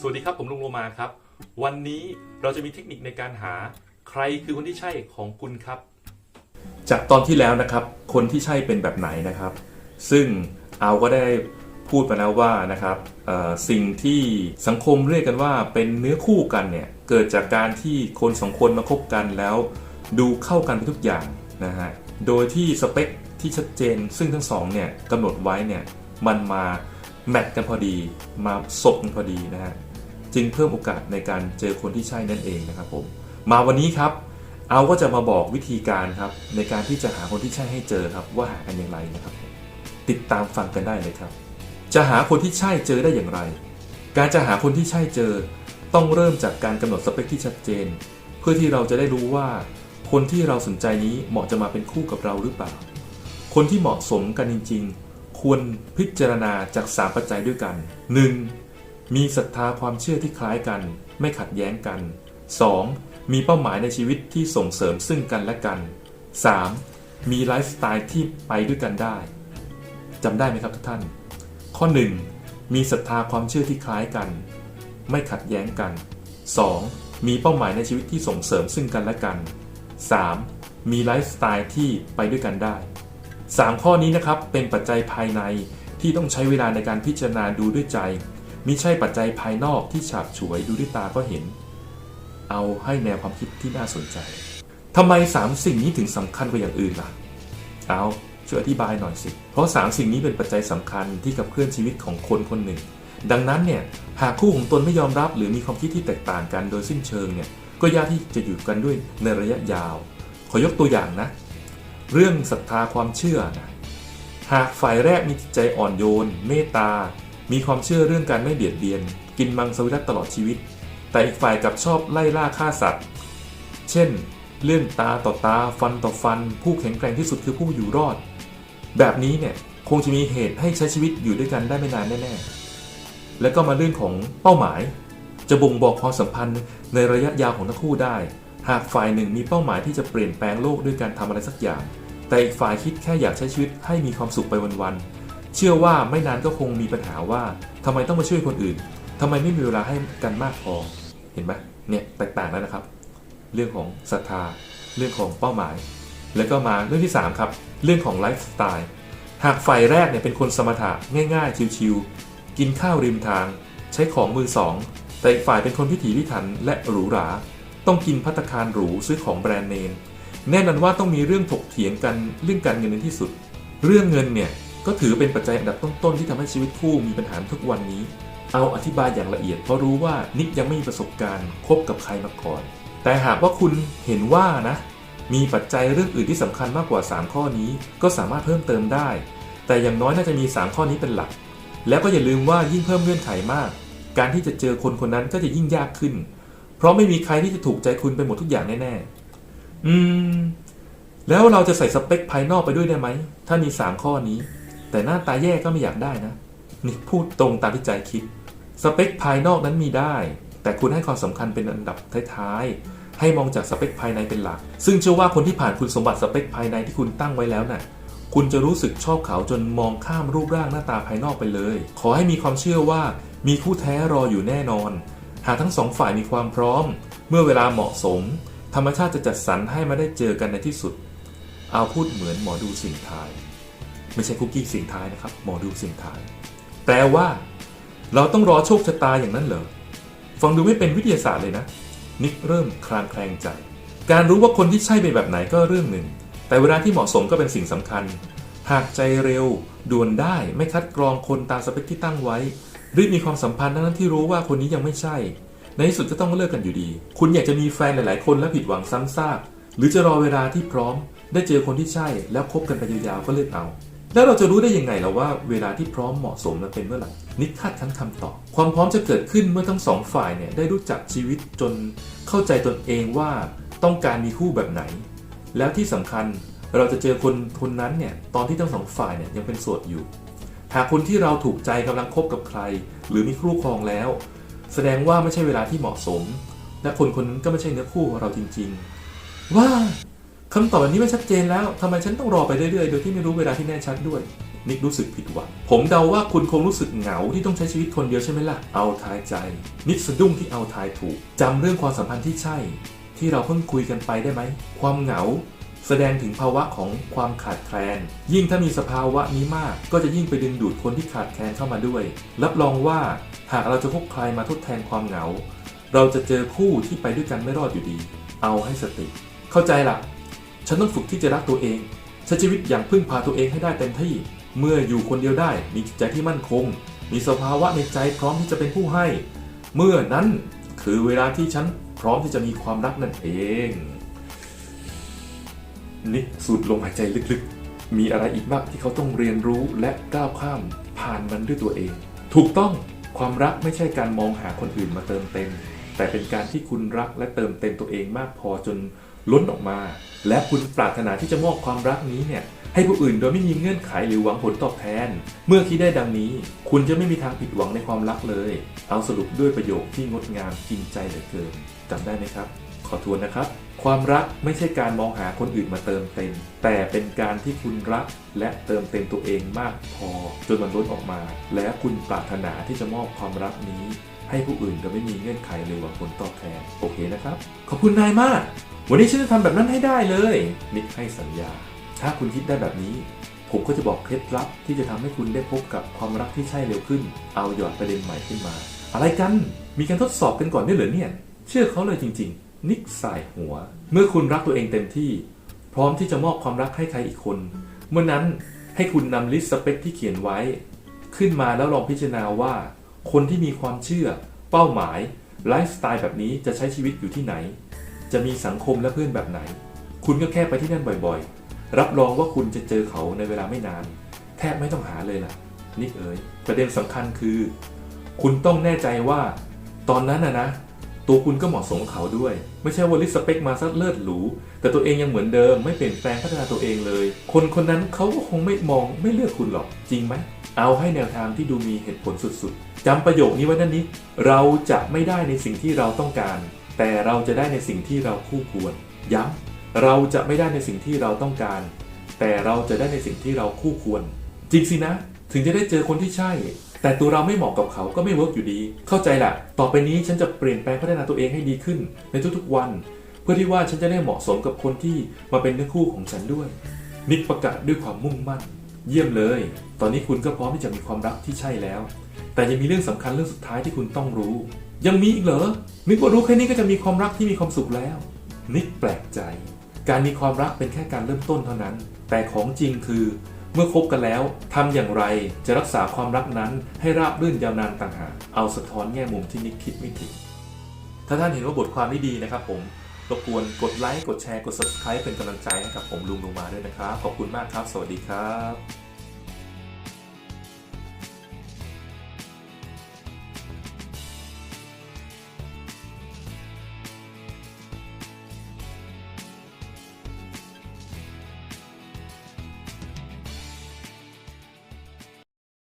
สวัสดีครับ ผมลุงโลมาครับ วันนี้เราจะมีเทคนิคในการหาใครคือคนที่ใช่ของคุณครับ จากตอนที่แล้วนะครับ คนที่ใช่เป็นแบบไหนนะครับ ซึ่งเอาก็ได้พูดมาแล้วว่านะครับสิ่งที่สังคมเรียกกันว่าเป็นเนื้อคู่กันเนี่ยเกิดจากการที่คนสองคนมาคบกันแล้ว ดูเข้ากันไปทุกอย่างนะฮะโดยที่สเปคที่ชัดเจน ซึ่งทั้งสองเนี่ยกำหนดไว้เนี่ยมันมาแมทกันพอดี มาสบกันพอดีนะฮะ จึงเพิ่มโอกาสในการเจอคนที่ใช่นั่นเองนะครับผมมาวันนี้ครับ เอาก็จะมาบอกวิธีการครับ ในการที่จะหาคนที่ใช่ให้เจอครับ ว่าหากันอย่างไรนะครับ ติดตามฟังกันได้เลยครับ จะหาคนที่ใช่เจอได้อย่างไร การจะหาคนที่ใช่เจอ ต้องเริ่มจากการกำหนดสเปคที่ชัดเจน เพื่อที่เราจะได้รู้ว่า คนที่เราสนใจนี้เหมาะจะมาเป็นคู่กับเราหรือเปล่า คนที่เหมาะสมกันจริง ๆ ควรพิจารณาจาก 3 ปัจจัยด้วยกัน 1. มีศรัทธาความเชื่อที่คล้ายกัน ไม่ขัดแย้งกัน 2. มีเป้าหมายในชีวิตที่ส่งเสริมซึ่งกันและกัน 3. มีไลฟ์สไตล์ที่ไปด้วยกันได้จำได้ไหมครับทุกท่าน ข้อ 1. มีศรัทธาความเชื่อที่คล้ายกัน ไม่ขัดแย้งกัน 2. มีเป้าหมายในชีวิตที่ส่งเสริมซึ่งกันและกัน 3. มีไลฟ์สไตล์ที่ไปด้วยกันได้ 3 ข้อนี้นะครับเป็นปัจจัยภายในที่ต้องใช้เวลาในการพิจารณาดูด้วยใจ มิใช่ปัจจัยภายนอกที่ฉาบฉวยดูด้วยตาก็เห็น เอาให้แนวความคิดที่น่าสนใจทำไม3สิ่งนี้ถึงสำคัญกว่าอย่างอื่นล่ะ เอาช่วยอธิบายหน่อยสิ เพราะ3สิ่งนี้เป็นปัจจัยสำคัญที่กับเคลื่อนชีวิตของคนคนหนึ่ง ดังนั้นเนี่ยหากคู่ของตนไม่ยอมรับ หรือมีความคิดที่แตกต่างกันโดยสิ้นเชิงเนี่ยก็ยากที่จะอยู่กันด้วยในระยะยาว ขอยกตัวอย่างนะ เรื่องศรัทธาความเชื่อนะหากฝ่ายแรกมีจิตใจอ่อนโยน เมตตา มีความเชื่อเรื่องการไม่เบียดเบียน กินมังสวิรัตตลอดชีวิต แต่อีกฝ่ายกลับชอบไล่ล่าฆ่าสัตว์ เช่น เรื่องตาต่อตาฟันต่อฟัน ผู้แข็งแกร่งที่สุดคือผู้อยู่รอด แบบนี้เนี่ยคงจะมีเหตุให้ใช้ชีวิตอยู่ด้วยกันได้ไม่นานแน่ๆ แล้วก็มาเรื่องของเป้าหมาย จะบ่งบอกความสัมพันธ์ในระยะยาวของทั้งคู่ได้ หากฝ่ายหนึ่งมีเป้าหมายที่จะเปลี่ยนแปลงโลกด้วยการทำอะไรสักอย่าง แต่อีกฝ่ายคิดแค่อยากใช้ชีวิตให้มีความสุขไปวันๆ เชื่อว่าไม่นานก็คงมีปัญหาว่าทำไมต้องมาช่วยคนอื่นทำไมไม่มีเวลาให้กันมากพอ เห็นไหมเนี่ยแตกต่างแล้วนะครับ เรื่องของศรัทธา เรื่องของเป้าหมาย แล้วก็มาเรื่องที่ 3 ครับ เรื่องของไลฟ์สไตล์ หากฝ่ายแรกเนี่ยเป็นคนสมถะง่ายๆ ชิวๆกินข้าวริมทาง ใช้ของมือสอง แต่อีกฝ่ายเป็นคนพิถีพิถันและหรูหรา ต้องกินพัตคารหรูซื้อของแบรนด์เนม แน่นอนว่าต้องมีเรื่องถกเถียงกันเรื่องการเงินในที่สุด เรื่องเงินเนี่ย ก็ถือเป็นปัจจัยอันดับต้นๆที่ทำให้ชีวิตคู่มีปัญหาทุกวันนี้ เอาอธิบายอย่างละเอียดเพราะรู้ว่านิกยังไม่มีประสบการณ์คบกับใครมาก่อน แต่หากว่าคุณเห็นว่านะมีปัจจัยเรื่องอื่นที่สำคัญมากกว่า 3 ข้อนี้ ก็สามารถเพิ่มเติมได้ แต่อย่างน้อยน่าจะมี 3 ข้อนี้เป็นหลัก แล้วก็อย่าลืมว่ายิ่งเพิ่มเงื่อนไขมาก การที่จะเจอคนคนนั้นก็จะยิ่งยากขึ้น เพราะไม่มีใครที่จะถูกใจคุณไปหมดทุกอย่างแน่ๆ อืม แล้วเราจะใส่สเปคภายนอกไปด้วยได้ไหม ถ้ามี 3 ข้อนี้ แต่หน้าตาแย่ก็ไม่อยากได้นะ นี่พูดตรงตามที่ใจคิด สเปคภายนอกนั้นมีได้ แต่คุณให้ความสำคัญเป็นอันดับท้ายๆ ให้มองจากสเปคภายในเป็นหลัก ซึ่งเชื่อว่าคนที่ผ่านคุณสมบัติสเปคภายในที่คุณตั้งไว้แล้วน่ะคุณจะรู้สึกชอบเขาจนมองข้ามรูปร่างหน้าตาภายนอกไปเลย ขอให้มีความเชื่อว่ามีคู่แท้รออยู่แน่นอน หากทั้งสองฝ่ายมีความพร้อม เมื่อเวลาเหมาะสม ธรรมชาติจะจัดสรรให้มาได้เจอกันในที่สุด เอาพูดเหมือนหมอดูสิ่งทาย ไม่ใช่คุกกี้สิ่งท้ายนะครับหมอดูสิ่งท้าย แปลว่า เราต้องรอโชคชะตาอย่างนั้นเหรอฟังดูไม่เป็นวิทยาศาสตร์เลยนะ นิกเริ่มคลางแคลงใจ การรู้ว่าคนที่ใช่เป็นแบบไหนก็เรื่องหนึ่ง แต่เวลาที่เหมาะสมก็เป็นสิ่งสำคัญ หากใจเร็วด่วนได้ไม่คัดกรองคนตามสเปคที่ตั้งไว้รีบมีความสัมพันธ์ทั้งที่รู้ว่าคนนี้ยังไม่ใช่ ในที่สุดก็ต้องเลิกกันอยู่ดี คุณอยากจะมีแฟนหลาย ๆ คนและผิดหวังซ้ำซากหรือจะรอเวลาที่พร้อม ได้เจอคนที่ใช่แล้วคบกันไปยาวๆก็เลือกเอา แล้วเราจะรู้ได้ยังไงล่ะว่าเวลาที่พร้อมเหมาะสมนั้นเป็นเมื่อไหร่นิคาดคั้นคำตอบ ความพร้อมจะเกิดขึ้นเมื่อทั้งสองฝ่ายเนี่ยได้รู้จักชีวิตจนเข้าใจตนเองว่าต้องการมีคู่แบบไหน แล้วที่สำคัญเราจะเจอคนคนนั้นเนี่ยตอนที่ทั้งสองฝ่ายเนี่ยยังเป็นโสดอยู่ หากคนที่เราถูกใจกำลังคบกับใคร หรือมีคู่ครองแล้ว แสดงว่าไม่ใช่เวลาที่เหมาะสม และคนคนนั้นก็ไม่ใช่เนื้อคู่ของเราจริง ๆว่า คำตอบแบบนี้มันชัดเจนแล้วทำไมฉันต้องรอไปเรื่อยๆ โดยที่ไม่รู้เวลาที่แน่ชัดด้วย นิกรู้สึกผิดหวังผมเดาว่าคุณคงรู้สึกเหงาที่ต้องใช้ชีวิตคนเดียวใช่ไหมล่ะ เอาทายใจ นิกสะดุ้งที่เอาทายถูกจำเรื่องความสัมพันธ์ที่ใช่ ที่เราเพิ่งคุยกันไปได้ไหม ความเหงา แสดงถึงภาวะของความขาดแคลน ยิ่งถ้ามีสภาวะนี้มาก ก็จะยิ่งไปดึงดูดคนที่ขาดแคลนเข้ามาด้วย รับรองว่าหากเราจะพบใครมาทดแทนความเหงา เราจะเจอคู่ที่ไปด้วยกันไม่รอดอยู่ดี เอาให้สติ เข้าใจละ ฉันต้องฝึกที่จะรักตัวเองใช้ชีวิตอย่างพึ่งพาตัวเองให้ได้เต็มที่ เมื่ออยู่คนเดียวได้มีจิตใจที่มั่นคง มีสภาวะในใจพร้อมที่จะเป็นผู้ให้ เมื่อนั้นคือเวลาที่ฉันพร้อมที่จะมีความรักนั่นเองนิกสูดลมหายใจลึกๆ มีอะไรอีกบ้างที่เขาต้องเรียนรู้และก้าวข้ามผ่านมันด้วยตัวเอง ถูกต้องความรักไม่ใช่การมองหาคนอื่นมาเติมเต็ม แต่เป็นการที่คุณรักและเติมเต็มตัวเองมากพอจน ล้นออกมา และคุณปรารถนาที่จะมอบความรักนี้เนี่ยให้ผู้อื่นโดยไม่มีเงื่อนไขหรือหวังผลตอบแทน เมื่อคิดได้ดังนี้ คุณจะไม่มีทางผิดหวังในความรักเลย เอาสรุปด้วยประโยคที่งดงามกินใจเหลือเกินจำได้ไหมครับ ขอทวนนะครับ ความรักไม่ใช่การมองหาคนอื่นมาเติมเต็ม แต่เป็นการที่คุณรักและเติมเต็มตัวเองมากพอ จนมันล้นออกมา และคุณปรารถนาที่จะมอบความรักนี้ ให้ผู้อื่นโดยไม่มีเงื่อนไขหรือหวังผลตอบแทนโอเคนะครับ ขอบคุณนายมาก วันนี้ฉันจะทำแบบนั้นให้ได้เลยนิกให้สัญญา ถ้าคุณคิดได้แบบนี้ ผมก็จะบอกเคล็ดลับที่จะทำให้คุณได้พบกับความรักที่ใช่เร็วขึ้น เอาหยอดประเด็นใหม่ขึ้นมา อะไรกันมีการทดสอบกันก่อนด้วยเหรอเนี่ยเชื่อเขาเลยจริง ๆ นิกสายหัว เมื่อคุณรักตัวเองเต็มที่ พร้อมที่จะมอบความรักให้ใครอีกคน เมื่อนั้นให้คุณนำลิสต์สเปคที่เขียนไว้ ขึ้นมาแล้วลองพิจารณาว่า คนที่มีความเชื่อ เป้าหมายไลฟ์สไตล์แบบนี้จะใช้ชีวิตอยู่ที่ไหน จะมีสังคมและเพื่อนแบบไหน คุณก็แค่ไปที่นั่นบ่อยๆ รับรองว่าคุณจะเจอเขาในเวลาไม่นาน แทบไม่ต้องหาเลยล่ะ นิกเอ๋ยประเด็นสำคัญคือ คุณต้องแน่ใจว่า ตอนนั้นนะนะ ตัวคุณก็เหมาะสมกับเขาด้วย ไม่ใช่ว่าลิสสเปคมาซะเลิศหรูแต่ตัวเองยังเหมือนเดิมไม่เปลี่ยนแปลงพัฒนาตัวเองเลย คนคนนั้นเขาก็คงไม่มองไม่เลือกคุณหรอกจริงไหมเอาให้แนวทางที่ดูมีเหตุผลสุดๆ จำประโยคนี้ไว้นะนิกเราจะไม่ได้ในสิ่งที่เราต้องการ แต่เราจะได้ในสิ่งที่เราคู่ควร ย้ำเราจะไม่ได้ในสิ่งที่เราต้องการ แต่เราจะได้ในสิ่งที่เราคู่ควร จริงสินะ ถึงจะได้เจอคนที่ใช่ แต่ตัวเราไม่เหมาะกับเขาก็ไม่เวิร์กอยู่ดี เข้าใจละต่อไปนี้ฉันจะเปลี่ยนแปลงพัฒนาตัวเองให้ดีขึ้น ในทุกๆวัน เพื่อที่ว่าฉันจะได้เหมาะสมกับคนที่มาเป็นเนื้อคู่ของฉันด้วย นิกประกาศด้วยความมุ่งมั่น เยี่ยมเลย ตอนนี้คุณก็พร้อมที่จะมีความรักที่ใช่แล้ว แต่ยังมีเรื่องสำคัญเรื่องสุดท้ายที่คุณต้องรู้ ยังมีอีกเหรอ นึกว่ารู้แค่นี้ก็จะมีความรักที่มีความสุขแล้ว นิกแปลกใจ การมีความรักเป็นแค่การเริ่มต้นเท่านั้น แต่ของจริงคือ เมื่อคบกันแล้วทำอย่างไรจะรักษาความรักนั้นให้ราบรื่นยาวนานต่างหากเอาสะท้อนแง่มุมที่นิกคิดไม่ถึงถ้าท่านเห็นว่าบทความนี้ดีนะครับผมรบกวนกดไลค์ กดแชร์ กด subscribe เป็นกำลังใจให้กับผมลุงลงมาด้วยนะครับ ขอบคุณมากครับ สวัสดีครับ